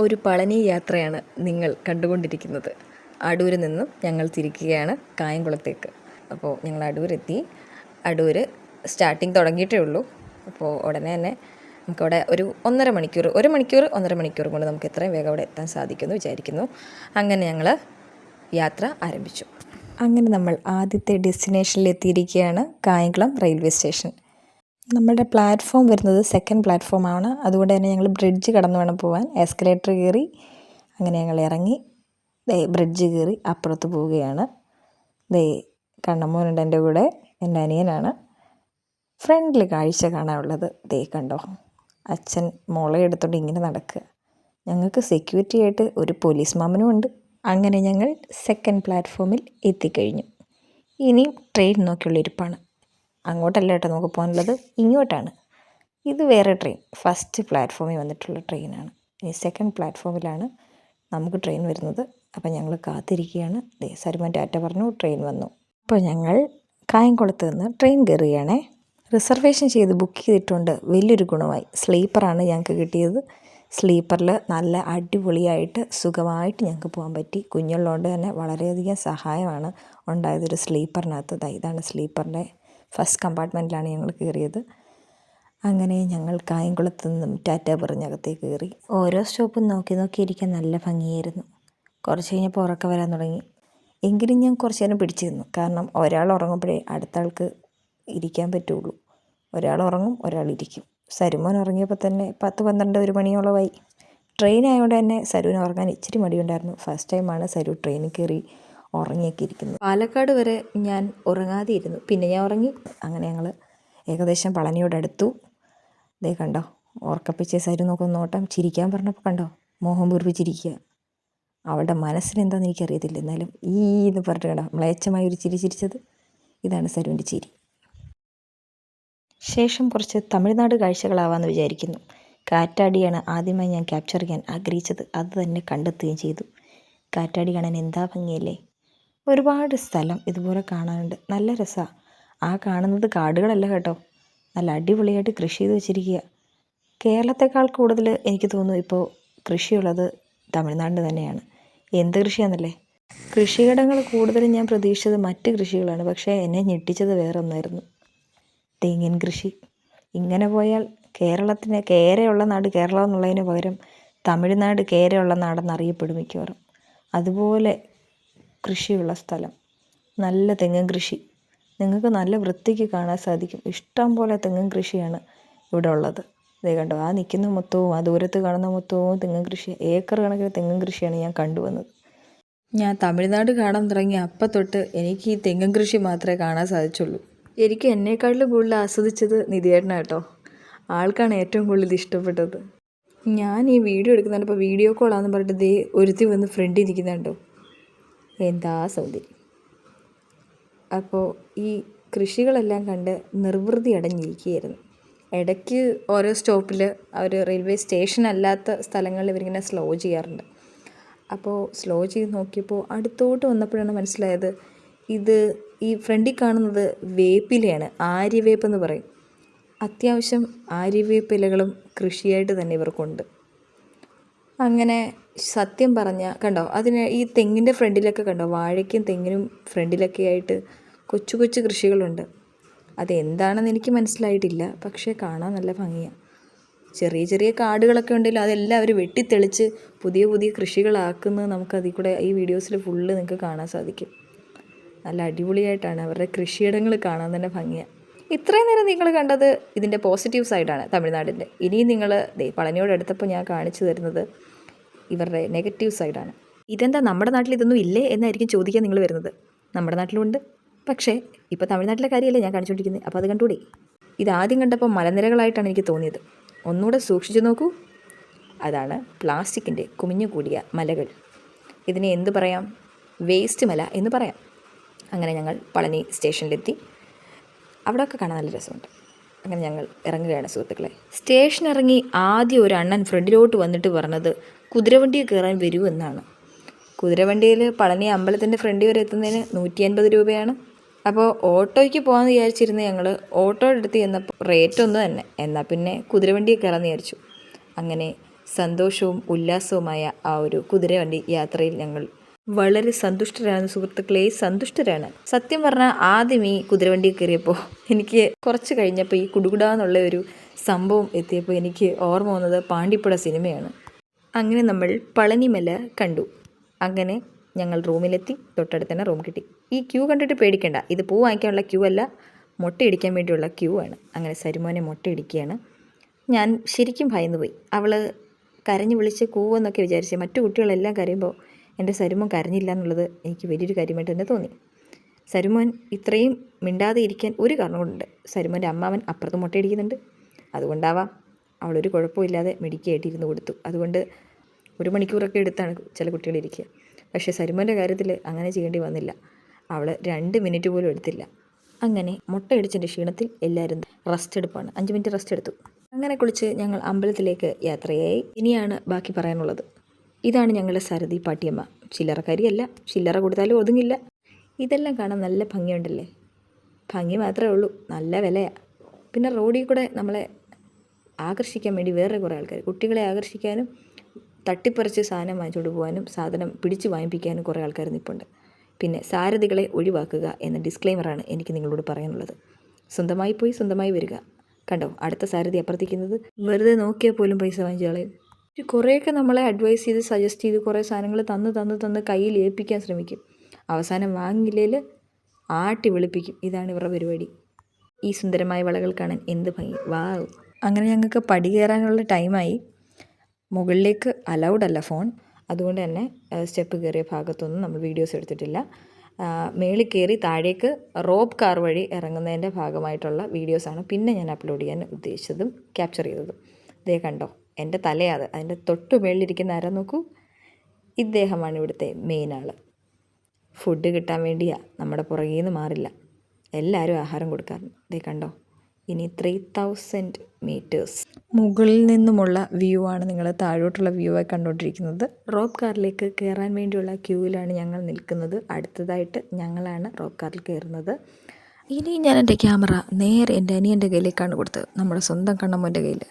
ഒരു പളനി യാത്രയാണ് നിങ്ങൾ കണ്ടുകൊണ്ടിരിക്കുന്നത്. അടൂരിൽ നിന്നും ഞങ്ങൾ തിരിക്കുകയാണ് കായംകുളത്തേക്ക്. അപ്പോൾ ഞങ്ങൾ അടൂരെത്തി. അടൂർ സ്റ്റാർട്ടിങ് തുടങ്ങിയിട്ടേ ഉള്ളൂ. അപ്പോൾ ഉടനെ തന്നെ നമുക്കവിടെ ഒരു ഒന്നര മണിക്കൂർ ഒരു മണിക്കൂർ ഒന്നര മണിക്കൂർ കൊണ്ട് നമുക്ക് എത്രയും വേഗം അവിടെ എത്താൻ സാധിക്കുമെന്ന് വിചാരിക്കുന്നു. അങ്ങനെ ഞങ്ങൾ യാത്ര ആരംഭിച്ചു. അങ്ങനെ നമ്മൾ ആദ്യത്തെ ഡെസ്റ്റിനേഷനിൽ എത്തിയിരിക്കുകയാണ് കായംകുളം റെയിൽവേ സ്റ്റേഷൻ നമ്മുടെ പ്ലാറ്റ്ഫോം വരുന്നത് സെക്കൻഡ് പ്ലാറ്റ്ഫോമാണ് അതുകൊണ്ട് തന്നെ ഞങ്ങൾ ബ്രിഡ്ജ് കടന്നു വേണം പോകാൻ എസ്കലേറ്റർ കയറി അങ്ങനെ ഞങ്ങൾ ഇറങ്ങി. ദേ ബ്രിഡ്ജ് കയറി അപ്പുറത്ത് പോവുകയാണ്. ദേ കണ്ണമ്മോനുണ്ട് എന്റെ കൂടെ. എന്റെ അനിയനാണ്. ഫ്രണ്ടിൽ കാഴ്ച കാണാനുള്ളത്. ദേ കണ്ടോ? അച്ഛൻ മോളെ എടുത്തോണ്ട് ഇങ്ങനെ നടക്കുക. ഞങ്ങൾക്ക് സെക്യൂരിറ്റി ആയിട്ട് ഒരു പോലീസ് മാമനും ഉണ്ട്. അങ്ങനെ ഞങ്ങൾ സെക്കൻഡ് പ്ലാറ്റ്ഫോമിൽ എത്തിക്കഴിഞ്ഞു. ഇനിയും ട്രെയിൻ നോക്കിയുള്ള ഇരിപ്പാണ്. അങ്ങോട്ടല്ല കേട്ടോ നമുക്ക് പോകാനുള്ളത്. ഇങ്ങോട്ടാണ്. ഇത് വേറെ ട്രെയിൻ ഫസ്റ്റ് പ്ലാറ്റ്ഫോമിൽ വന്നിട്ടുള്ള ട്രെയിനാണ് ഇനി സെക്കൻഡ് പ്ലാറ്റ്ഫോമിലാണ് നമുക്ക് ട്രെയിൻ വരുന്നത്. അപ്പോൾ ഞങ്ങൾ കാത്തിരിക്കുകയാണ്. സരുമൻ ടാറ്റ പറഞ്ഞു ട്രെയിൻ വന്നു. അപ്പോൾ ഞങ്ങൾ കായംകുളത്ത് നിന്ന് ട്രെയിൻ കയറുകയാണേ. റിസർവേഷൻ ചെയ്ത് ബുക്ക് ചെയ്തിട്ടുണ്ട്. വലിയൊരു ഗുണമായി. സ്ലീപ്പറാണ് ഞങ്ങൾക്ക് കിട്ടിയത്. സ്ലീപ്പറിൽ നല്ല അടിപൊളിയായിട്ട് സുഖമായിട്ട് ഞങ്ങൾക്ക് പോകാൻ പറ്റി. കുഞ്ഞുള്ളതുകൊണ്ട് തന്നെ വളരെയധികം സഹായമാണ് ഉണ്ടായത് ഒരു സ്ലീപ്പറിനകത്ത് ഇതാണ് സ്ലീപ്പറിന്റെ ഫസ്റ്റ് കമ്പാർട്ട്മെന്റിലാണ് ഞങ്ങൾ കയറിയത്. അങ്ങനെ ഞങ്ങൾ കായംകുളത്ത് നിന്നും ടാറ്റ പറഞ്ഞകത്തേക്ക് കയറി. ഓരോ സ്റ്റോപ്പും നോക്കി നോക്കി ഇരിക്കാൻ നല്ല ഭംഗിയായിരുന്നു. കുറച്ച് കഴിഞ്ഞപ്പോൾ ഉറക്കം വരാൻ തുടങ്ങി. എങ്കിലും ഞാൻ കുറച്ച് നേരം പിടിച്ചു കാരണം ഒരാൾ ഉറങ്ങുമ്പോഴേ അടുത്ത ആൾക്ക് ഇരിക്കാൻ പറ്റുള്ളൂ. ഒരാൾ ഉറങ്ങും ഒരാൾ ഇരിക്കും. സരുമോൻ ഉറങ്ങിയപ്പോൾ തന്നെ പത്ത് പന്ത്രണ്ട് ഒരു മണിയോളമായി. ട്രെയിൻ ആയതുകൊണ്ട് തന്നെ സരുവിന് ഉറങ്ങാൻ ഇച്ചിരി മടിയുണ്ടായിരുന്നു. ഫസ്റ്റ് ടൈമാണ് സരു ട്രെയിനിൽ കയറി. ഉറങ്ങിയൊക്കെ ഇരിക്കുന്നു പാലക്കാട് വരെ ഞാൻ ഉറങ്ങാതെ ഇരുന്നു പിന്നെ ഞാൻ ഉറങ്ങി. അങ്ങനെ ഞങ്ങൾ ഏകദേശം പളനിയോട് അടുത്തു. ദേ കണ്ടോ ഓർക്കപ്പിച്ച സരു നോക്കുന്ന നോട്ടം ചിരിക്കാൻ പറഞ്ഞപ്പോൾ കണ്ടോ മോഹം പൂർപ്പിച്ചിരിക്കുക അവളുടെ മനസ്സിന് എന്താണെന്ന് എനിക്കറിയത്തില്ല. എന്നാലും ഈ എന്ന് പറഞ്ഞിട്ട് കണ്ടോ മ്ലേച്ഛമായി ഒരു ചിരി ചിരിച്ചത് ഇതാണ് സരുവിന്റെ ചിരി. ശേഷം കുറച്ച് തമിഴ്നാട് കാഴ്ചകളാവാമെന്ന് വിചാരിക്കുന്നു. കാറ്റാടിയാണ് ആദ്യമായി ഞാൻ ക്യാപ്ചർ ചെയ്യാൻ ആഗ്രഹിച്ചത്. അത് തന്നെ കണ്ടെത്തുകയും ചെയ്തു. കാറ്റാടി കാണാൻ എന്താ ഭംഗിയല്ലേ? ഒരുപാട് സ്ഥലം ഇതുപോലെ കാണാനുണ്ട്. നല്ല രസമാണ് ആ കാണുന്നത് കാടുകളല്ല കേട്ടോ. നല്ല അടിപൊളിയായിട്ട് കൃഷി ചെയ്ത് വെച്ചിരിക്കുക കേരളത്തെക്കാൾ കൂടുതൽ എനിക്ക് തോന്നുന്നു ഇപ്പോൾ കൃഷിയുള്ളത് തമിഴ്നാട് തന്നെയാണ്. എന്ത് കൃഷിയാണെന്നല്ലേ കൃഷിയിടങ്ങൾ കൂടുതലും ഞാൻ പ്രതീക്ഷിച്ചത് മറ്റ് കൃഷികളാണ്. പക്ഷേ എന്നെ ഞെട്ടിച്ചത് വേറെ ഒന്നായിരുന്നു തെങ്ങിൻ കൃഷി. ഇങ്ങനെ പോയാൽ കേരളത്തിന് കേരയുള്ള നാട് കേരളം എന്നുള്ളതിന് പകരം തമിഴ്നാട് കേരയുള്ള നാടെന്ന് അറിയപ്പെടും മിക്കവാറും. അതുപോലെ കൃഷിയുള്ള സ്ഥലം. നല്ല തെങ്ങും കൃഷി. നിങ്ങൾക്ക് നല്ല വൃത്തിക്ക് കാണാൻ സാധിക്കും. ഇഷ്ടം പോലെ തെങ്ങും കൃഷിയാണ് ഇവിടെ ഉള്ളത്. ഇതേ കണ്ടോ ആ നിൽക്കുന്ന മൊത്തവും ആ ദൂരത്ത് കാണുന്ന മൊത്തവും തെങ്ങും കൃഷി ഏക്കർ കണക്കിന് തെങ്ങും കൃഷിയാണ് ഞാൻ കണ്ടുവന്നത്. ഞാൻ തമിഴ്നാട് കാണാൻ തുടങ്ങി അപ്പം തൊട്ട് എനിക്ക് ഈ തെങ്ങും കൃഷി മാത്രമേ കാണാൻ സാധിച്ചുള്ളൂ. എനിക്ക് എന്നെക്കാട്ടിലും കൂടുതൽ ആസ്വദിച്ചത് നിധിയേട്ടന കേട്ടോ. ആൾക്കാണ് ഏറ്റവും കൂടുതൽ ഇഷ്ടപ്പെട്ടത്. ഞാൻ ഈ വീഡിയോ എടുക്കുന്നുണ്ട് ഇപ്പോൾ വീഡിയോ കോളാന്ന് പറഞ്ഞിട്ട് ദേ ഒരുത്തി വന്ന് ഫ്രണ്ടിൽ ഇരിക്കുന്നുണ്ടോ. എന്താ സൗന്ദര്യം? അപ്പോൾ ഈ കൃഷികളെല്ലാം കണ്ട് നിർവൃതി അടഞ്ഞിരിക്കുകയായിരുന്നു. ഇടയ്ക്ക് ഓരോ സ്റ്റോപ്പിൽ അവർ റെയിൽവേ സ്റ്റേഷൻ അല്ലാത്ത സ്ഥലങ്ങളിൽ ഇവരിങ്ങനെ സ്ലോ ചെയ്യാറുണ്ട്. അപ്പോൾ സ്ലോ ചെയ്ത് നോക്കിയപ്പോൾ അടുത്തോട്ട് വന്നപ്പോഴാണ് മനസ്സിലായത് ഇത് ഈ ഫ്രണ്ടിൽ കാണുന്നത് വേപ്പിലയാണ് ആര്യവേപ്പ് എന്ന് പറയും. അത്യാവശ്യം ആര്യവേപ്പിലകളും കൃഷിയായിട്ട് തന്നെ ഇവർക്കുണ്ട്. അങ്ങനെ സത്യം പറഞ്ഞ കണ്ടോ? അതിന് ഈ തെങ്ങിന്റെ ഫ്രണ്ടിലൊക്കെ കണ്ടോ? വാഴയ്ക്കും തെങ്ങിനും ഫ്രണ്ടിലൊക്കെ ആയിട്ട് കൊച്ചു കൊച്ചു കൃഷികളുണ്ട്. അതെന്താണെന്ന് എനിക്ക് മനസ്സിലായിട്ടില്ല. പക്ഷേ കാണാൻ നല്ല ഭംഗിയാണ് ചെറിയ ചെറിയ കാടുകളൊക്കെ ഉണ്ടെങ്കിലും അതെല്ലാം അവർ വെട്ടിത്തെളിച്ച് പുതിയ പുതിയ കൃഷികളാക്കുന്നത് നമുക്കതിൽ കൂടെ ഈ വീഡിയോസിൽ ഫുള്ള് നിങ്ങൾക്ക് കാണാൻ സാധിക്കും. നല്ല അടിപൊളിയായിട്ടാണ് അവരുടെ കൃഷിയിടങ്ങൾ കാണാൻ തന്നെ ഭംഗിയാണ് ഇത്രയും നേരം നിങ്ങൾ കണ്ടത് ഇതിന്റെ പോസിറ്റീവ് സൈഡാണ് തമിഴ്നാടിന്റെ ഇനിയും നിങ്ങൾ പളനിയോട് അടുത്തപ്പോൾ ഞാൻ കാണിച്ചു തരുന്നത് ഇവരുടെ നെഗറ്റീവ് സൈഡാണ്. ഇതെന്താ നമ്മുടെ നാട്ടിൽ ഇതൊന്നും ഇല്ലേ എന്നായിരിക്കും ചോദിക്കാൻ നിങ്ങൾ വരുന്നത്. നമ്മുടെ നാട്ടിലുണ്ട്. പക്ഷേ ഇപ്പോൾ തമിഴ്നാട്ടിലെ കാര്യമല്ലേ ഞാൻ കാണിച്ചുകൊണ്ടിരിക്കുന്നത്. അപ്പോൾ അത് കണ്ടുകൂടി? ആദ്യം കണ്ടപ്പോൾ മലനിരകളായിട്ടാണ് എനിക്ക് തോന്നിയത്. ഒന്നുകൂടെ സൂക്ഷിച്ചു നോക്കൂ. അതാണ് പ്ലാസ്റ്റിക്കിന്റെ കുമിഞ്ഞു കൂടിയ മലകൾ. ഇതിനെ എന്ത് പറയാം? വേസ്റ്റ് മല എന്ന് പറയാം. അങ്ങനെ ഞങ്ങൾ പളനി സ്റ്റേഷനിലെത്തി. അവിടെയൊക്കെ കാണാൻ നല്ല രസമുണ്ട്. അങ്ങനെ ഞങ്ങൾ ഇറങ്ങുകയാണ് സുഹൃത്തുക്കളെ. സ്റ്റേഷൻ ഇറങ്ങി ആദ്യം ഒരു അണ്ണൻ ഫ്രണ്ടിലോട്ട് വന്നിട്ട് പറഞ്ഞത് കുതിരവണ്ടിയിൽ കയറാൻ വരൂ എന്നാണ്. കുതിരവണ്ടിയിൽ പളനി അമ്പലത്തിന്റെ ഫ്രണ്ടിൽ വരെ എത്തുന്നതിന് നൂറ്റി അൻപത് രൂപയാണ്. അപ്പോൾ ഓട്ടോയ്ക്ക് പോകാമെന്ന് വിചാരിച്ചിരുന്ന ഞങ്ങൾ ഓട്ടോ എടുത്ത് ചെന്നപ്പോൾ റേറ്റ് ഒന്ന് തന്നെ. എന്നാൽ പിന്നെ കുതിരവണ്ടിയിൽ കയറാമെന്ന് വിചാരിച്ചു. അങ്ങനെ സന്തോഷവും ഉല്ലാസവുമായ ആ ഒരു കുതിരവണ്ടി യാത്രയിൽ ഞങ്ങൾ വളരെ സന്തുഷ്ടരാണ് സുഹൃത്തുക്കളെ. സന്തുഷ്ടരാണ്. സത്യം പറഞ്ഞാൽ ആദ്യം ഈ കുതിരവണ്ടി കയറിയപ്പോൾ എനിക്ക് കുറച്ച് കഴിഞ്ഞപ്പോൾ ഈ കുടുകുടാന്നുള്ള ഒരു സംഭവം എത്തിയപ്പോൾ എനിക്ക് ഓർമ്മ വന്നത് പാണ്ടിപ്പുഴ സിനിമയാണ്. അങ്ങനെ നമ്മൾ പളനിമല കണ്ടു. അങ്ങനെ ഞങ്ങൾ റൂമിലെത്തി. തൊട്ടടുത്ത് തന്നെ റൂം കിട്ടി. ഈ ക്യൂ കണ്ടിട്ട് പേടിക്കണ്ട. ഇത് പൂ വാങ്ങിക്കാനുള്ള ക്യൂ അല്ല. മുട്ടയിടിക്കാൻ വേണ്ടിയുള്ള ക്യൂ ആണ്. അങ്ങനെ സരുമോനെ മുട്ടയിടിക്കുകയാണ്. ഞാൻ ശരിക്കും ഭയന്നു പോയി. അവൾ കരഞ്ഞു വിളിച്ച് കൂവെന്നൊക്കെ വിചാരിച്ച് മറ്റു കുട്ടികളെല്ലാം കരയുമ്പോൾ എന്റെ സരുമോൻ കരഞ്ഞില്ല എന്നുള്ളത് എനിക്ക് വലിയൊരു കാര്യമായിട്ട് തന്നെ തോന്നി. സരുമോൻ ഇത്രയും മിണ്ടാതെ ഇരിക്കാൻ ഒരു കാരണമുണ്ട് സരുമോന്റെ അമ്മാവൻ അപ്പുറത്ത് മുട്ടയിടിക്കുന്നുണ്ട്. അതുകൊണ്ടാവാം അവളൊരു കുഴപ്പമില്ലാതെ മെഡിക്കായിട്ട് ഇരുന്ന് കൊടുത്തു. അതുകൊണ്ട് ഒരു മണിക്കൂറൊക്കെ എടുത്താണ് ചില കുട്ടികൾ ഇരിക്കുക. പക്ഷേ സരുമോന്റെ കാര്യത്തിൽ അങ്ങനെ ചെയ്യേണ്ടി വന്നില്ല. അവൾ രണ്ട് മിനിറ്റ് പോലും എടുത്തില്ല. അങ്ങനെ മുട്ടയടിച്ചതിന്റെ ക്ഷീണത്തിൽ എല്ലാവരും റെസ്റ്റ് എടുപ്പാണ്. അഞ്ച് മിനിറ്റ് റെസ്റ്റ് എടുത്തു. അങ്ങനെ കുളിച്ച് ഞങ്ങൾ അമ്പലത്തിലേക്ക് യാത്രയായി. ഇനിയാണ് ബാക്കി പറയാനുള്ളത്. ഇതാണ് ഞങ്ങളുടെ സരതി പാട്ടിയമ്മ. ചില്ലറക്കാരിയല്ല ചില്ലറ കൊടുത്താലും ഒതുങ്ങില്ല. ഇതെല്ലാം കാണാൻ നല്ല ഭംഗിയുണ്ടല്ലേ? ഭംഗി മാത്രമേ ഉള്ളൂ. നല്ല വിലയാണ് പിന്നെ റോഡിൽ കൂടെ നമ്മളെ ആകർഷിക്കാൻ വേണ്ടി വേറെ കുറേ ആൾക്കാർ കുട്ടികളെ ആകർഷിക്കാനും തട്ടിപ്പറിച്ച് സാധനം വാങ്ങിച്ചുകൊണ്ട് പോകാനും സാധനം പിടിച്ച് വാങ്ങിപ്പിക്കാനും കുറേ ആൾക്കാർ നിൽപ്പുണ്ട് പിന്നെ സാരഥികളെ ഒഴിവാക്കുക എന്ന ഡിസ്ക്ലെയിമറാണ് എനിക്ക് നിങ്ങളോട് പറയാനുള്ളത്. സ്വന്തമായി പോയി സ്വന്തമായി വരിക. കണ്ടോ? അടുത്ത സാരഥി അപ്രതിക്കുന്നത് വെറുതെ നോക്കിയാൽ പോലും പൈസ വാങ്ങിച്ച് കളയും കുറേയൊക്കെ നമ്മളെ അഡ്വൈസ് ചെയ്ത് സജസ്റ്റ് ചെയ്ത് കുറേ സാധനങ്ങൾ തന്ന് തന്ന് തന്ന് കയ്യിൽ ഏൽപ്പിക്കാൻ ശ്രമിക്കും. അവസാനം വാങ്ങിയില്ലേൽ ആട്ടി വിളിപ്പിക്കും. ഇതാണ് ഇവരുടെ പരിപാടി. ഈ സുന്ദരമായ വളകൾ കാണാൻ എന്ത് ഭംഗി. വാവ് അങ്ങനെ ഞങ്ങൾക്ക് പടി കയറാനുള്ള ടൈമായി. മുകളിലേക്ക് അലൗഡ് അല്ല ഫോൺ അതുകൊണ്ട് തന്നെ സ്റ്റെപ്പ് കയറിയ ഭാഗത്തൊന്നും നമ്മൾ വീഡിയോസ് എടുത്തിട്ടില്ല. മേളിൽ കയറി താഴേക്ക് റോപ്പ് കാർ വഴി ഇറങ്ങുന്നതിന്റെ ഭാഗമായിട്ടുള്ള വീഡിയോസാണ് പിന്നെ ഞാൻ അപ്ലോഡ് ചെയ്യാൻ ഉദ്ദേശിച്ചതും ക്യാപ്ചർ ചെയ്തതും. ഇതേ കണ്ടോ എന്റെ തലയാത് അതിന്റെ തൊട്ട് മേളിലിരിക്കുന്ന ആരാ നോക്കൂ? ഇദ്ദേഹമാണ് ഇവിടുത്തെ മെയിൻ ആൾ ഫുഡ് കിട്ടാൻ വേണ്ടിയാണ് നമ്മുടെ പുറകിൽ നിന്ന് മാറില്ല. എല്ലാവരും ആഹാരം കൊടുക്കാറുണ്ട്. ഇതേ കണ്ടോ ഇനി ത്രീ തൗസൻഡ് മീറ്റേഴ്സ് മുകളിൽ നിന്നുമുള്ള വ്യൂ ആണ് നിങ്ങൾ താഴോട്ടുള്ള വ്യൂ ആയി കണ്ടുകൊണ്ടിരിക്കുന്നത്. റോപ്പ് കാറിലേക്ക് കയറാൻ വേണ്ടിയുള്ള ക്യൂവിലാണ് ഞങ്ങൾ നിൽക്കുന്നത്. അടുത്തതായിട്ട് ഞങ്ങളാണ് റോപ്പ് കാറിൽ കയറുന്നത്. ഇനി ഞാൻ എന്റെ ക്യാമറ നേരെ എന്റെ അനിയന്റെ കയ്യിലേക്കാണ് കൊടുത്തത്. നമ്മുടെ സ്വന്തം കണ്ണമ്മന്റെ കയ്യിൽ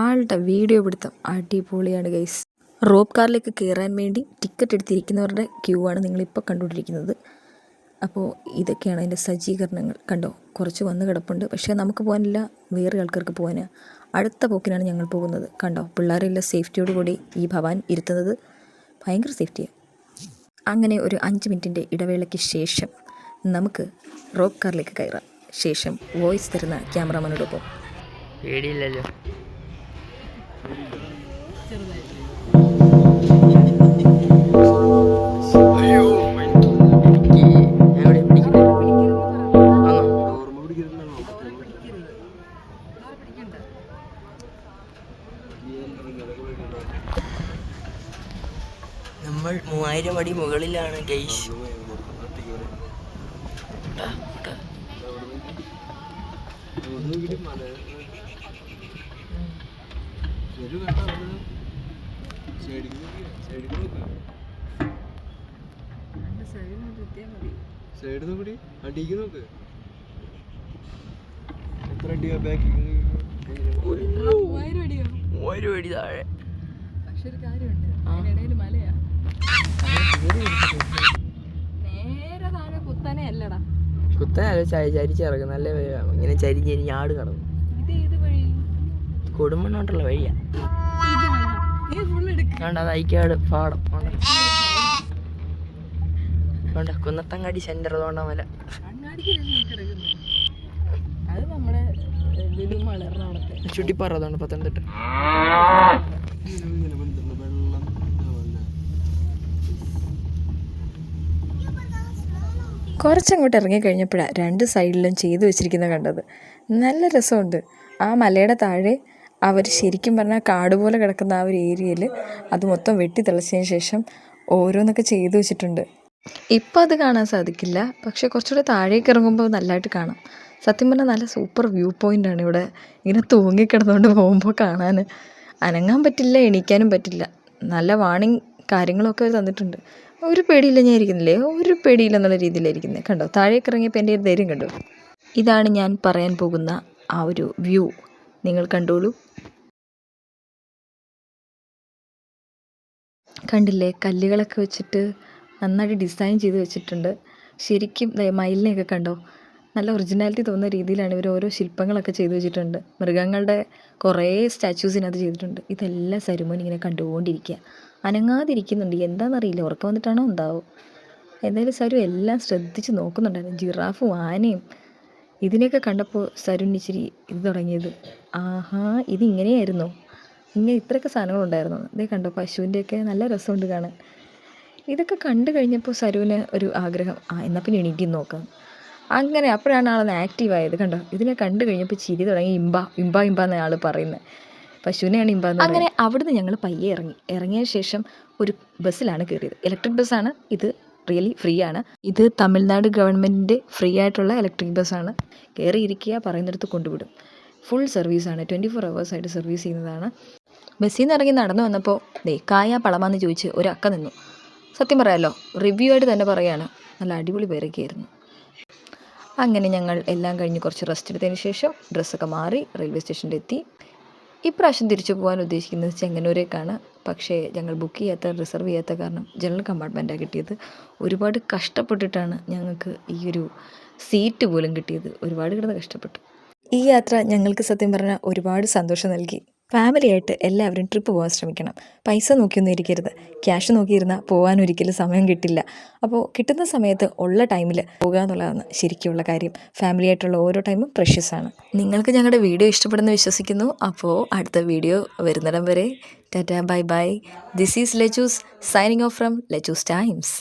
ആളുടെ വീഡിയോ പിടുത്തം അടിപൊളിയാണ് ഗൈസ് റോപ്പ് കാറിലേക്ക് കയറാൻ വേണ്ടി ടിക്കറ്റ് എടുത്തിരിക്കുന്നവരുടെ ക്യൂ ആണ് നിങ്ങളിപ്പോൾ കണ്ടുകൊണ്ടിരിക്കുന്നത്. അപ്പോൾ ഇതൊക്കെയാണ് അതിന്റെ സജ്ജീകരണങ്ങൾ. കണ്ടോ? കുറച്ച് വന്ന് കിടപ്പുണ്ട്. പക്ഷേ നമുക്ക് പോകാനില്ല. വേറെ ആൾക്കാർക്ക് പോകാൻ അടുത്ത പോക്കിനാണ് ഞങ്ങൾ പോകുന്നത്. കണ്ടോ? പിള്ളേരെല്ലാം സേഫ്റ്റിയോട് കൂടി ഈ ഭവാൻ ഇരുത്തുന്നത്. ഭയങ്കര സേഫ്റ്റിയാണ് അങ്ങനെ ഒരു അഞ്ച് മിനിറ്റിന്റെ ഇടവേളയ്ക്ക് ശേഷം നമുക്ക് റോക്ക് കാറിലേക്ക് കയറാം. ശേഷം വോയിസ് തരുന്ന ക്യാമറമാനോടൊപ്പം. പേടിയില്ലല്ലോ. നമ്മൾ മൂവായിരം അടി മുകളിലാണ് ഗൈസ് സൈഡ് നോക്ക് അടിക്ക് നോക്ക്. എത്ര അടിയാ ബാക്കിൽ മൂവായിരം അടി താഴെ. പക്ഷെ ഒരു കാര്യമുണ്ട്. അതിനിടയിൽ മലയാ. നേരെ താഴെ കുത്തനെ അല്ലടാ. കുത്തനല്ല നല്ല. ഇങ്ങനെ ചരിഞ്ഞ് ചരി ആട് കടന്നു ഇത് ഏത് വഴി? കൊടുമണ്ണോട്ടുള്ള വഴിയാ. ഇത് വഴി. ഫുൾ എടുക്ക. കണ്ട അത് അയക്കാട് പാടം. കണ്ട കുന്നത്തങ്ങാടി സെന്റർ തോണ്ട മല. അങ്ങാടിക്ക് കിടക്കുന്നു അത് നമ്മുടെ ലുലുമാൾ എറണാകുളത്തെ ചുട്ടിപ്പാറ അതുകൊണ്ട് പത്തനംതിട്ട. കുറച്ചങ്ങോട്ട് ഇറങ്ങിക്കഴിഞ്ഞപ്പോഴാണ് രണ്ട് സൈഡിലും ചെയ്തു വെച്ചിരിക്കുന്നത് കണ്ടത്. നല്ല രസമുണ്ട്. ആ മലയുടെ താഴെ അവർ ശരിക്കും പറഞ്ഞാൽ കാട് പോലെ കിടക്കുന്ന ആ ഒരു ഏരിയയിൽ അത് മൊത്തം വെട്ടി തിളച്ചതിന് ശേഷം ഓരോന്നൊക്കെ ചെയ്തു വെച്ചിട്ടുണ്ട്. ഇപ്പം അത് കാണാൻ സാധിക്കില്ല. പക്ഷേ കുറച്ചുകൂടെ താഴേക്ക് ഇറങ്ങുമ്പോൾ നല്ലതായിട്ട് കാണാം. സത്യം പറഞ്ഞാൽ നല്ല സൂപ്പർ വ്യൂ പോയിന്റാണ് ഇവിടെ. ഇങ്ങനെ തൂങ്ങിക്കിടന്നുകൊണ്ട് പോകുമ്പോൾ കാണാൻ അനങ്ങാൻ പറ്റില്ല എണീക്കാനും പറ്റില്ല. നല്ല വാണിങ് കാര്യങ്ങളൊക്കെ തന്നിട്ടുണ്ട്. ഒരു പേടിയില്ല ഞാൻ ഇരിക്കുന്നില്ലേ? ഒരു പേടിയില്ല എന്നുള്ള രീതിയിലായിരിക്കുന്നത് കണ്ടോ? താഴേക്ക് ഇറങ്ങിയപ്പോൾ എന്റെ ഒരു ധൈര്യം കണ്ടു. ഇതാണ് ഞാൻ പറയാൻ പോകുന്ന ആ ഒരു വ്യൂ. നിങ്ങൾ കണ്ടോളൂ. കണ്ടില്ലേ? കല്ലുകളൊക്കെ വെച്ചിട്ട് നന്നായിട്ട് ഡിസൈൻ ചെയ്ത് വെച്ചിട്ടുണ്ട്. ശരിക്കും മയിലിനെയൊക്കെ കണ്ടോ? നല്ല ഒറിജിനാലിറ്റി തോന്നുന്ന രീതിയിലാണ് ഇവർ ഓരോ ശില്പങ്ങളൊക്കെ ചെയ്തു വെച്ചിട്ടുണ്ട്. മൃഗങ്ങളുടെ കുറേ സ്റ്റാച്യൂസിനകത്ത് ചെയ്തിട്ടുണ്ട്. ഇതെല്ലാം സരുമോൻ ഇങ്ങനെ കണ്ടുകൊണ്ടിരിക്കുക. അനങ്ങാതിരിക്കുന്നുണ്ട്. എന്താണെന്നറിയില്ല ഉറക്കം വന്നിട്ടാണോ ഉണ്ടാവും എന്തായാലും സരു എല്ലാം ശ്രദ്ധിച്ച് നോക്കുന്നുണ്ടായിരുന്നു. ജിറാഫും ആനയും. ഇതിനെയൊക്കെ കണ്ടപ്പോൾ സരുൺ ഇച്ചിരി ഇത് തുടങ്ങിയത്. ആഹാ ഇതിങ്ങനെയായിരുന്നോ. ഇങ്ങനെ ഇത്രയൊക്കെ സാധനങ്ങളുണ്ടായിരുന്നു ഇതേ കണ്ടോ പശുവിന്റെയൊക്കെ നല്ല രസമുണ്ട് കാണാൻ. ഇതൊക്കെ കണ്ടു കഴിഞ്ഞപ്പോൾ സരുവിന് ഒരു ആഗ്രഹം. ആ എന്നാൽ പിന്നെ എണീറ്റ് നോക്കാം. അങ്ങനെ അപ്പോഴാണ് ആളൊന്ന് ആക്റ്റീവ് ആയത്. കണ്ടോ? ഇതിനെ കണ്ടു കഴിഞ്ഞപ്പോൾ ചിരി തുടങ്ങി. ഇമ്പ ഇമ്പ ഇമ്പ എന്ന ആൾ പറയുന്നത്. പശുവിനെയാണ് ഇമ്പ അങ്ങനെ അവിടുന്ന് ഞങ്ങൾ പയ്യെ ഇറങ്ങി. ഇറങ്ങിയ ശേഷം ഒരു ബസ്സിലാണ് കയറിയത്. ഇലക്ട്രിക് ബസ്സാണ് ഇത് റിയലി ഫ്രീ ആണ്. ഇത് തമിഴ്നാട് ഗവൺമെന്റിന്റെ ഫ്രീ ആയിട്ടുള്ള ഇലക്ട്രിക് ബസ്സാണ് കയറിയിരിക്കുക പറയുന്നിടത്ത് കൊണ്ടുവിടും. ഫുൾ സർവീസാണ് ട്വന്റി ഫോർ ആയിട്ട് സർവീസ് ചെയ്യുന്നതാണ്. ബസ്സിൽ നിന്ന് ഇറങ്ങി നടന്നു വന്നപ്പോൾ ദേ കായ പളമാന്ന് ചോദിച്ച് ഒരു അക്ക നിന്നു. സത്യം പറയാമല്ലോ റിവ്യൂ ആയിട്ട് തന്നെ പറയാണ്. നല്ല അടിപൊളി പേരൊക്കെയായിരുന്നു അങ്ങനെ ഞങ്ങൾ എല്ലാം കഴിഞ്ഞ് കുറച്ച് റെസ്റ്റ് എടുത്തതിന് ശേഷം ഡ്രസ്സൊക്കെ മാറി റെയിൽവേ സ്റ്റേഷനിൽ എത്തി. ഇപ്രാവശ്യം തിരിച്ചു പോകാൻ ഉദ്ദേശിക്കുന്നത് ചെങ്ങന്നൂരേക്കാണ്. പക്ഷേ ഞങ്ങൾ ബുക്ക് ചെയ്യാത്ത റിസർവ് ചെയ്യാത്ത കാരണം ജനറൽ കമ്പാർട്ട്മെന്റാണ് കിട്ടിയത്. ഒരുപാട് കഷ്ടപ്പെട്ടിട്ടാണ് ഞങ്ങൾക്ക് ഈ ഒരു സീറ്റ് പോലും കിട്ടിയത്. ഒരുപാട് കിടന്ന് കഷ്ടപ്പെട്ടു. ഈ യാത്ര ഞങ്ങൾക്ക് സത്യം പറഞ്ഞാൽ ഒരുപാട് സന്തോഷം നൽകി. ഫാമിലിയായിട്ട് എല്ലാവരും ട്രിപ്പ് പോകാൻ ശ്രമിക്കണം. പൈസ നോക്കിയൊന്നും ഇരിക്കരുത്. ക്യാഷ് നോക്കിയിരുന്നാൽ പോകാൻ ഒരിക്കലും സമയം കിട്ടില്ല. അപ്പോൾ കിട്ടുന്ന സമയത്ത് ഉള്ള ടൈമിൽ പോകുക എന്നുള്ളതാണ് ശരിക്കുള്ള കാര്യം. ഫാമിലി ആയിട്ടുള്ള ഓരോ ടൈമും പ്രഷ്യസ് ആണ്. നിങ്ങൾക്ക് ഞങ്ങളുടെ വീഡിയോ ഇഷ്ടപ്പെടുന്ന വിശ്വസിക്കുന്നു. അപ്പോൾ അടുത്ത വീഡിയോ വരുന്നിടം വരെ. Tata bye bye. This is Lechu's signing off from Lechu's times